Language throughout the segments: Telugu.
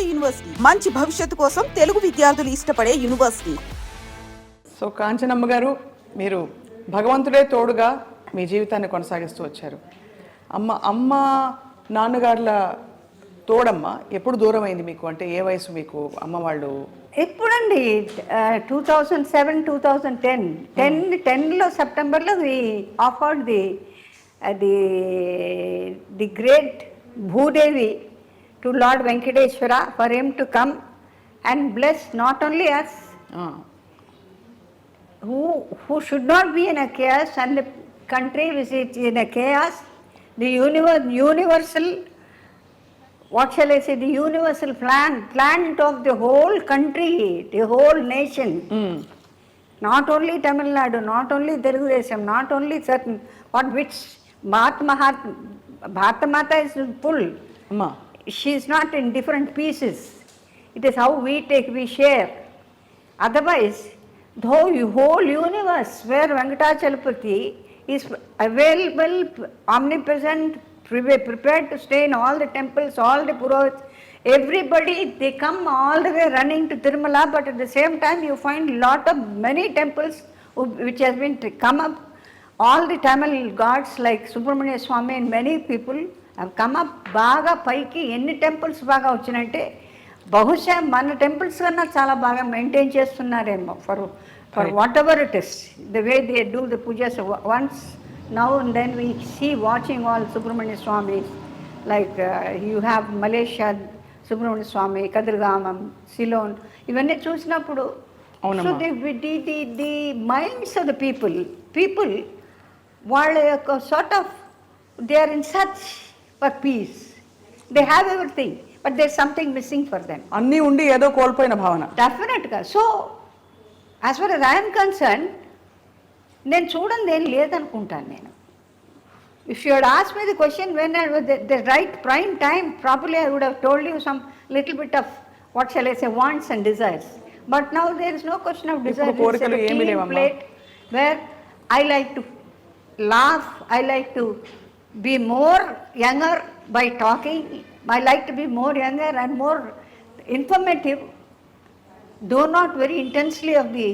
నాడు యూనివర్సిటీ. మంచి భవిష్యత్తు కోసం తెలుగు విద్యార్థులు ఇష్టపడే యూనివర్సిటీ. సో కాంచనమ్మ గారు మీరు భగవంతుడే తోడుగా మీ జీవితాన్ని కొనసాగిస్తూ వచ్చారు. అమ్మ అమ్మ నాన్నగారుల తోడమ్మ ఎప్పుడు దూరం అయింది మీకు? అంటే ఏ వయసు మీకు అమ్మ వాళ్ళు? ఎప్పుడండి? Two thousand seven two thousand ten ten టెన్లో సెప్టెంబర్లో the offered the the the great Bhudevi. to Lord Venkateshwara for him to come and bless not only us, oh. who, who should not be in a chaos and the country which is in a chaos, the universe, universal, what shall I say, the universal plan, plant of the whole country, the whole nation. Mm. Not only Tamil Nadu, not only Telugu Desam, not only certain, but which Bharat Mata is full. She is not in different pieces. It is how we take, we share. Otherwise, the whole, universe where Venkatachalapati is available, omnipresent, prepared to stay in all the temples, all the purohits, everybody, they come all the way running to Tirumala, but at the same time you find lot of many temples which has been come up. All the Tamil gods like Subramania Swami and many people up బాగా పైకి ఎన్ని టెంపుల్స్ బాగా వచ్చినంటే బహుశా మన టెంపుల్స్ కన్నా చాలా బాగా maintain చేస్తున్నారేమో for for whatever it is the way they do the pujas once now and then we see watching all Subrahmanya Swamy like you have Malaysia Subrahmanya Swamy Kataragama Ceylon ఇవన్నీ చూసినప్పుడు so the the the minds of the people people వాళ్ళ యొక్క sort of they are in such for peace they have everything but there something missing for them అన్నీ ఉండి ఏదో కోల్పోయిన భావన. డెఫినెట్గా so as for as I'm concerned నేను చూడండి ఏం లేదనుకుంటాను నేను. If you ask me the question when the right prime time properly I would have told you some little bit of what shall I say wants and desires but now there is no question of desire. Plate where I like to laugh, I like to be more younger by talking. I like to be more younger and more informative, though not very intensely of the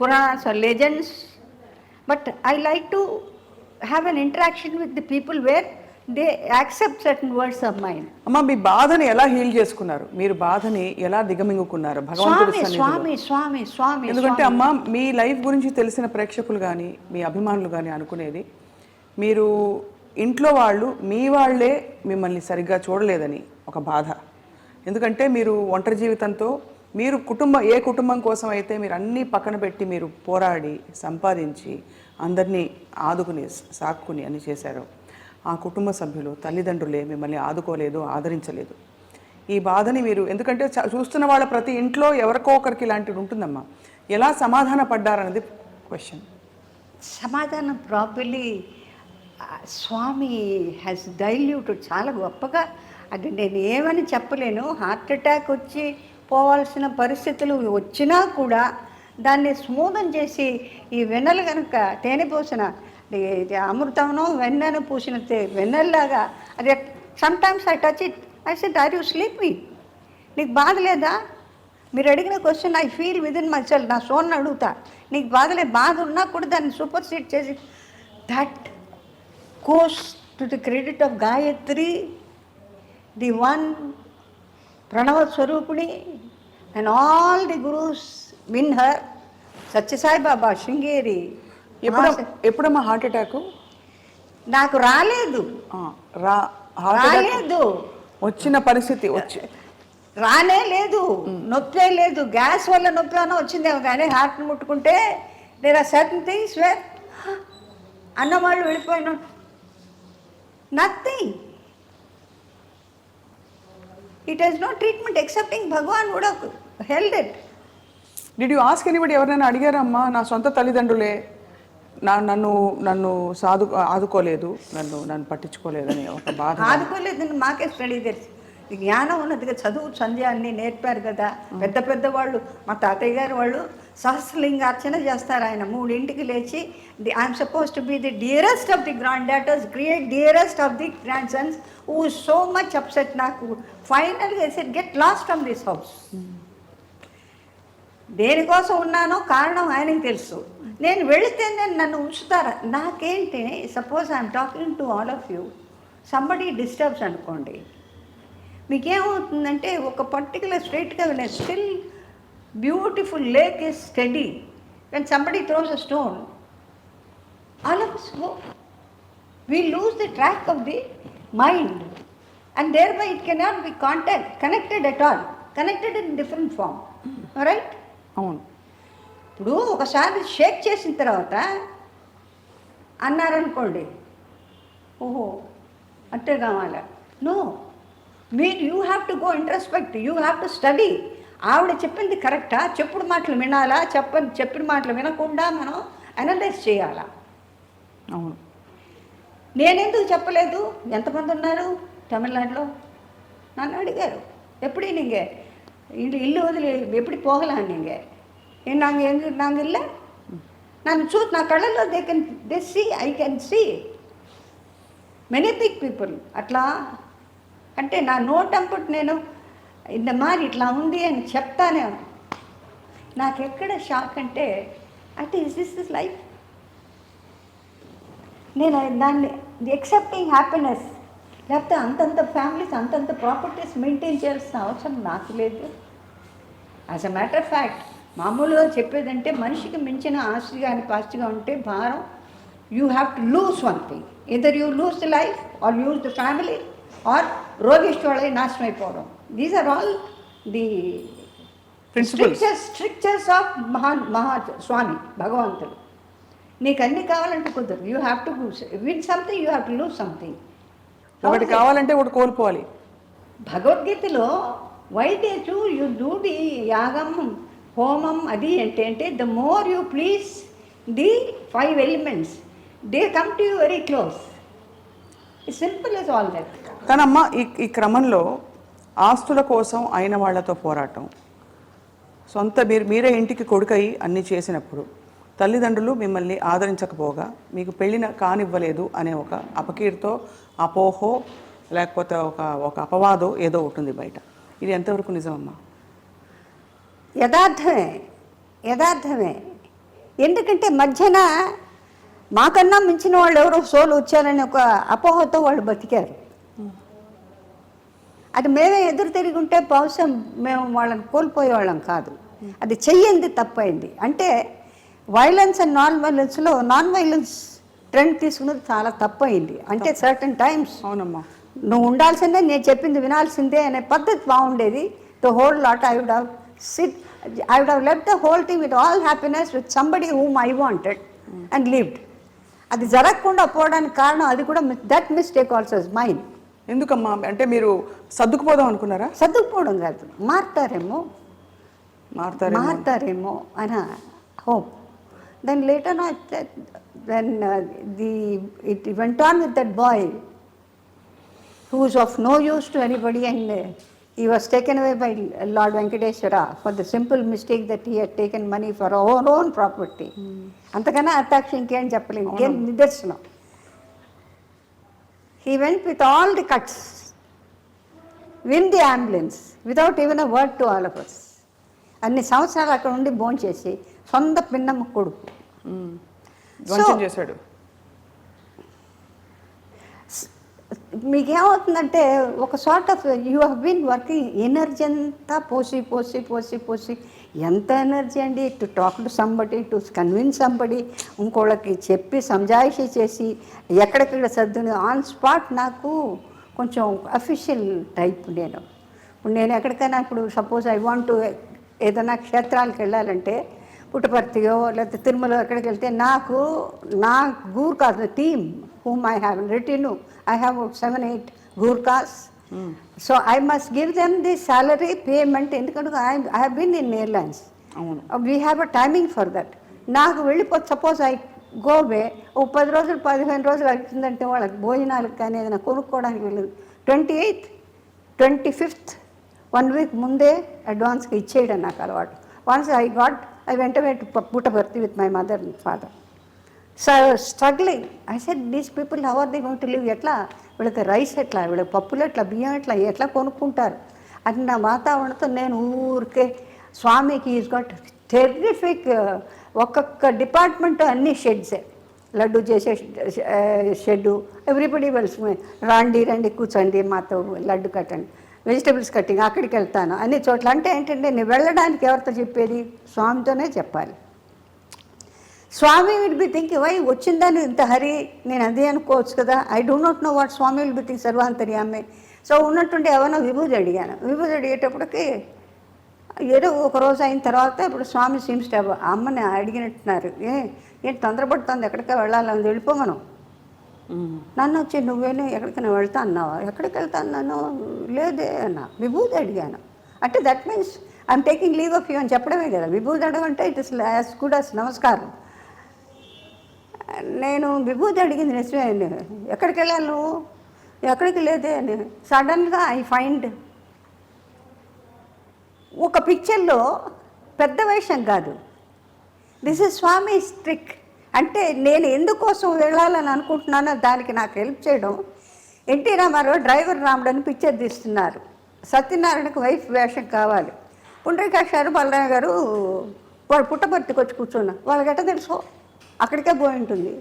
Puranas or legends, but I like to have an interaction with the people where they accept certain words of mine. అమ్మ మీ బాధని ఎలా హీల్ చేసుకున్నారు మీరు బాధని ఎలా దిగమింగుకున్నారు భగవంతుడి Swami, Swami, Swami. ఎందుకంటే. అమ్మ మీ లైఫ్ గురించి తెలిసిన ప్రేక్షకులు కానీ మీ అభిమానులు కానీ అనుకునేది మీరు ఇంట్లో వాళ్ళు మీ వాళ్ళే మిమ్మల్ని సరిగ్గా చూడలేదని ఒక బాధ. ఎందుకంటే మీరు ఒంటరి జీవితంతో మీరు కుటుంబం ఏ కుటుంబం కోసం అయితే మీరు అన్నీ పక్కన పెట్టి మీరు పోరాడి సంపాదించి అందరినీ ఆదుకుని సాక్కుని అని చేశారు ఆ కుటుంబ సభ్యులు తల్లిదండ్రులే మిమ్మల్ని ఆదుకోలేదు ఆదరించలేదు. ఈ బాధని మీరు ఎందుకంటే చ- చూస్తున్న వాళ్ళ ప్రతి ఇంట్లో ఎవరికో ఒకరికి ఇలాంటిది ఉంటుందమ్మా. ఎలా సమాధాన పడ్డారన్నది క్వశ్చన్ సమాధానం ప్రాపర్లీ స్వామి హ్యాస్ డైల్యూటెడ్ చాలా గొప్పగా. అది నేను ఏమని చెప్పలేను. హార్ట్ అటాక్ వచ్చి పోవాల్సిన పరిస్థితులు వచ్చినా కూడా దాన్ని స్మూదం చేసి ఈ వెన్నెలు కనుక తేనె పోసిన ఇది- వెన్నెను పూసిన తే- వెన్నెల్లాగా అది sometimes I touch it I set are you sleeping నీకు బాధ లేదా? మీరు అడిగిన question I feel with in my cell నా సోన్ అడుగుతా. నీకు బాధలే బాధ ఉన్నా కూడా దాన్ని సూపర్ సీట్ చేసి దట్ కోస్ to the credit of Gayatri the one ప్రణవ స్వరూపిణి and all the gurus win her Sathya Sai Baba Sringeri ఎప్పుడు ఎప్పుడమ్మా హార్ట్ అటాక్ నాకు రాలేదు. రా రాలేదు. వచ్చిన పరిస్థితి వచ్చి రానే లేదు. నొప్పే లేదు. గ్యాస్ వల్ల నొప్పి అన్న వచ్చిందేమో కానీ హార్ట్ని ముట్టుకుంటే there are certain things where అన్నవాళ్ళు వెళ్ళిపోయిన nothing it is no treatment excepting Bhagavan would held it did you ask anybody ఎవరైనా అడిగారమ్మా? నా సొంత తల్లిదండ్రులే. నా నన్ను నన్ను సాధు ఆదుకోలేదు. నన్ను నన్ను పట్టించుకోలేదని ఒక బాధ ఆదుకోలేదని మాకే స్టడీ తెలుసు జ్ఞానం ఉన్నదిగా చదువు సంధ్య అన్నీ నేర్పారు కదా. పెద్ద పెద్ద వాళ్ళు మా తాతయ్య గారు వాళ్ళు సహస్రలింగార్చన చేస్తారు ఆయన. మూడింటికి లేచి the I'm supposed to be the dearest of the granddaughters create dearest of the grandsons uh so much upset నాకు ఫైనల్గా said get lost from this house దేనికోసం ఉన్నానో కారణం ఆయనకి తెలుసు. నేను వెళితే నేను నన్ను ఉంచుతారా? నాకేంటి? Suppose I'm talking to all of you somebody disturbs అనుకోండి. మీకేమవుతుందంటే ఒక పర్టికులర్ స్ట్రైట్గా వెళ్ళే still beautiful lake is steady when somebody throws a stone all of go we lose the track of the mind and thereby it cannot be contact, connected at all connected in different form right అవును ఇప్పుడు ఒకసారి షేక్ చేసిన తర్వాత అన్నారనుకోండి ఓహో అంటే కావాలా నో మీరు you have to go introspect you have to study ఆవిడ చెప్పింది కరెక్టా చెప్పుడు మాటలు వినాలా చెప్ప చెప్పిన మాటలు వినకుండా మనం అనలైజ్ చేయాలా అవును నేనెందుకు చెప్పలేదు ఎంతమంది ఉన్నారు తమిళనాడులో నన్ను అడిగారు எப்படி நீங்கள் இல் இல்லு வதில் எப்படி போகலாம் நீங்கள் ஏன் நாங்கள் எங்கே நாங்கள் இல்லை நான் சூ நான் கடலில் they can they see I can see many big people అట్లా అంటే నా నోటంపటి నేను ఇంత మారి ఇట్లా ఉంది అని చెప్తానే నాకు ఎక్కడ షాక్ అంటే అంటే ఇస్ దిస్ ఇస్ లైఫ్ నేను దాన్ని ఎక్సెప్టింగ్ హ్యాపీనెస్ లేకపోతే అంతంత ఫ్యామిలీస్ అంతంత ప్రాపర్టీస్ మెయింటైన్ చేయాల్సిన అవసరం నాకు లేదు. యాజ్ అ మ్యాటర్ ఫ్యాక్ట్ మామూలుగా చెప్పేదంటే మనిషికి మించిన ఆస్తి కానీ పాస్తిగా ఉంటే భారం. You have to lose one thing either you lose the life or lose the family or రోగిష్ఠులై నాశనం అయిపోవడం these are all the. Strictures strictures of మహా మహా స్వామి భగవంతుడు నీకు అన్ని కావాలంటే కుదరదు. You have to win something you have to lose something ఒకటి కావాలంటే ఒకటి కోల్పోవాలి. భగవద్గీతలో వైద్యచు యు డూ ది యాగం హోమం అది అంటే అంటే the more you please the five elements they come to you very close simple is all that కానమ్మ ఈ ఈ క్రమంలో ఆస్తుల కోసం అయిన వాళ్ళతో పోరాటం. సొంత మీరు మీరే ఇంటికి కొడుకై అన్నీ చేసినప్పుడు తల్లిదండ్రులు మిమ్మల్ని ఆదరించకపోగా మీకు పెళ్ళిన కానివ్వలేదు అనే ఒక అపకీర్తో అపోహో లేకపోతే ఒక ఒక అపవాదో ఏదో ఉంటుంది బయట. ఇది ఎంతవరకు నిజమమ్మా? యథార్థమే యథార్థమే. ఎందుకంటే మధ్యన మాకన్నా మించిన వాళ్ళు ఎవరో సోలు వచ్చారని ఒక అపోహతో వాళ్ళు బతికారు. అది మేమే ఎదురు తిరిగి ఉంటే బహుశా మేము వాళ్ళని కోల్పోయేవాళ్ళం కాదు. అది చెయ్యింది తప్పైంది. అంటే వైలెన్స్ అండ్ నాన్ వైలెన్స్లో నాన్ వైలెన్స్ ట్రెండ్ తీసుకున్నది చాలా తప్పైంది. అంటే సర్టన్ టైమ్స్ అవునమ్మా. నువ్వు ఉండాల్సిందే నేను చెప్పింది వినాల్సిందే అనే పద్ధతి బాగుండేది. The whole lot I would have sit I would have left the whole team with all happiness with somebody whom I wanted and lived అది జరగకుండా పోవడానికి కారణం అది కూడా that mistake also is mind ఎందుకమ్మా? అంటే మీరు సర్దుకుపోదాం అనుకున్నారా? సర్దుకుపోవడం కాదు. మారతారేమో? మారతారు మారతారేమో అని hope then later not then the it went on with that boy who's of no use to anybody and he was taken away by Lord Venkateshwara for the simple mistake that he had taken money for our own property అంతకన్నా అత్తాక్షి ఇంకేం చెప్పలేము ఇంకేం నిదర్శనం. He went with all the cuts in the ambulance without even a word to all of us అన్ని సంవత్సరాలు అక్కడ ఉండి భోంచేసి సొంత పిన్నమ్మ కొడుకు. చేశాడు. మీకేమవుతుందంటే ఒక sort of you have been working energy అంతా పోసి పోసి పోసి పోసి ఎంత ఎనర్జీ అండి? To talk to somebody to convince somebody ఇంకోళ్ళకి చెప్పి సంజాయిషి చేసి ఎక్కడెక్కడ సర్దుని ఆన్ స్పాట్ నాకు కొంచెం అఫీషియల్ టైప్ నేను. ఇప్పుడు నేను ఎక్కడికైనా ఇప్పుడు సపోజ్ ఐ వాంట్ టు ఏదైనా క్షేత్రాలకు వెళ్ళాలంటే పుట్టపర్తియో లేకపోతే తిరుమల ఎక్కడికి వెళ్తే నాకు నా గూర్ team whom I have written I have seven eight eight So I must give them the salary payment ఎందుకంటే I, I have been in airlines. అవును We have a timing for that. నాకు వెళ్ళిపో సపోజ్ ఐ గోవే ఓ పది రోజులు పదిహేను రోజులు అవుతుందంటే వాళ్ళకి భోజనాలకు కానీ ఏదైనా కొనుక్కోవడానికి వెళ్ళదు twenty eighth twenty fifth one week ముందే అడ్వాన్స్గా ఇచ్చేయడం నాకు అలవాటు once I got I went went Puttaparthi with my mother and father so struggling I said these people how are the going to live ఎట్లా? వీళ్ళకి రైస్ ఎట్లా? వీళ్ళకి పప్పులు ఎట్లా? బియ్యం ఎట్లా? ఎట్లా కొనుక్కుంటారు? అని నా వాతావరణంతో నేను ఊరికే స్వామికి ఈజ్ గట్ టెర్రిఫిక్ ఒక్కొక్క డిపార్ట్మెంట్ అన్ని షెడ్సే లడ్డు చేసే షెడ్డు ఎవ్రీబడి వెల్స్ రాండి రండి కూర్చోండి మాతో లడ్డు కట్టండి. వెజిటబుల్స్ కట్టింగ్ అక్కడికి వెళ్తాను. అన్ని చోట్ల. అంటే ఏంటంటే నేను వెళ్ళడానికి ఎవరితో చెప్పేది? స్వామితోనే చెప్పాలి. Swamy will be think why వచ్చిందని ఇంత హరి? నేను అదే అనుకోవచ్చు కదా. I do not know what Swamy will be think సర్వాంతర్యామే so ఉన్నట్టుండి ఎవరినో విభూతి అడిగాను. విభూతి అడిగేటప్పటికి ఏదో ఒక రోజు అయిన తర్వాత ఇప్పుడు స్వామి సీమ్స్ టు have- ఆ అమ్మని అడిగినట్టున్నారు. ఏ ఏంటి తొందరపడుతుంది? ఎక్కడికి వెళ్ళాలని వెళ్ళిపోమను. నన్ను వచ్చి నువ్వేను? ఎక్కడికైనా వెళ్తా అన్నావా? ఎక్కడికి వెళ్తా అన్నాను? లేదే అన్నా. విభూతి అడిగాను. అంటే that means I'm taking leave of you అని చెప్పడమే కదా. విభూతి అడగంటే it is as good as నమస్కారం. నేను విభూతి అడిగింది నిజమే ఎక్కడికి వెళ్ళాను నువ్వు? ఎక్కడికి లేదే అని సడన్గా ఐ ఫైండ్ ఒక పిక్చర్లో పెద్ద వేషం కాదు. దిస్ ఇస్ స్వామి ట్రిక్ అంటే నేను ఎందుకోసం వెళ్ళాలని అనుకుంటున్నానో దానికి నాకు హెల్ప్ చేయడం. ఎన్టీ రామారావు డ్రైవర్ రాముడని పిక్చర్ తీస్తున్నారు. సత్యనారాయణకు వైఫ్ వేషం కావాలి. పుండ్రికాక్ష గారు గారు వాడు పుట్టపర్తికి వచ్చి కూర్చున్నా వాళ్ళకి ఎట్ట తెలుసు? అక్కడికే పోయి ఉంటుంది.